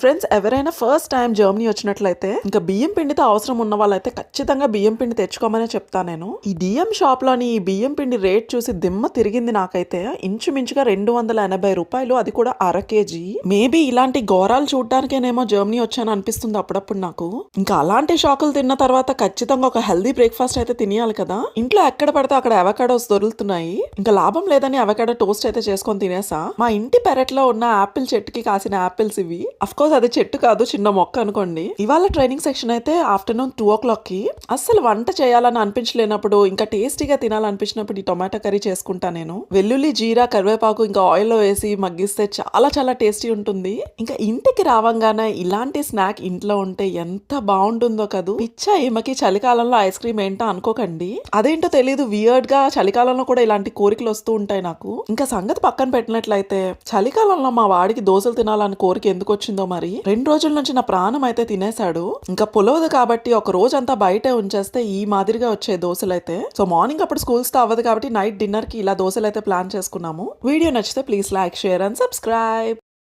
Friends ఎవరైనా first time Germany వచ్చినట్లయితే ఇంకా బియ్యం పిండితో అవసరం ఉన్న వాళ్ళైతే ఖచ్చితంగా బియ్యం పిండి తెచ్చుకోమనే చెప్తా నేను. ఈ డిఎం షాప్లోని ఈ బియ్యం పిండి రేట్ చూసి దిమ్మ తిరిగింది నాకైతే ఇంచుమించుగా రెండు వందల ఎనభై రూపాయలు అది కూడా అర కేజీ. మేబీ ఇలాంటి ఘోరాలు చూడడానికేనేమో జర్మనీ వచ్చాను అనిపిస్తుంది అప్పుడప్పుడు నాకు. ఇంకా అలాంటి షాకులు తిన్న తర్వాత ఖచ్చితంగా ఒక హెల్దీ బ్రేక్ఫాస్ట్ అయితే తినేయాలి కదా. ఇంట్లో ఎక్కడ పడితే అక్కడ అవకాడోస్ దొరుకుతున్నాయి. ఇంకా లాభం లేదని అవకాడో టోస్ట్ అయితే చేసుకొని తినేసా. మా ఇంటి పెరట్లో ఉన్న ఆపిల్ చెట్టుకి కాసిన ఆపిల్స్ ఇవి. అఫ్కోర్స్ సపోజ్ అది చెట్టు కాదు చిన్న మొక్క అనుకోండి. ఇవాళ ట్రైనింగ్ సెక్షన్ అయితే ఆఫ్టర్నూన్ టూ ఓ క్లాక్కి. అస్సలు వంట చేయాలని అనిపించలేనప్పుడు ఇంకా టేస్టీగా తినాలనిపించినప్పుడు ఈ టొమాటో కర్రీ చేసుకుంటా నేను. వెల్లుల్లి జీరా కరివేపాకు ఇంకా ఆయిల్లో వేసి మగ్గిస్తే చాలా చాలా టేస్టీ ఉంటుంది. ఇంకా ఇంటికి రావంగానే ఇలాంటి స్నాక్ ఇంట్లో ఉంటే ఎంత బాగుంటుందో కదూ. పిచ్చా ఈమెకి చలికాలంలో ఐస్ క్రీమ్ ఏంటో అనుకోకండి. అదేంటో తెలియదు వియర్డ్గా చలికాలంలో కూడా ఇలాంటి కోరికలు వస్తూ ఉంటాయి నాకు. ఇంకా సంగతి పక్కన పెట్టినట్లయితే చలికాలంలో మా వాడికి దోశలు తినాలని కోరిక ఎందుకు వచ్చిందో మరి రెండు రోజుల నుంచి నా ప్రాణం అయితే తినేశాడు. ఇంకా పులవదు కాబట్టి ఒక రోజంతా బయటే ఉంచేస్తే ఈ మాదిరిగా వచ్చే దోశలు అయితే సో మార్నింగ్ అప్పుడు స్కూల్స్తో అవ్వదు కాబట్టి నైట్ డిన్నర్కి ఇలా దోశలు అయితే ప్లాన్ చేసుకున్నాము. వీడియో నచ్చితే please like share and subscribe.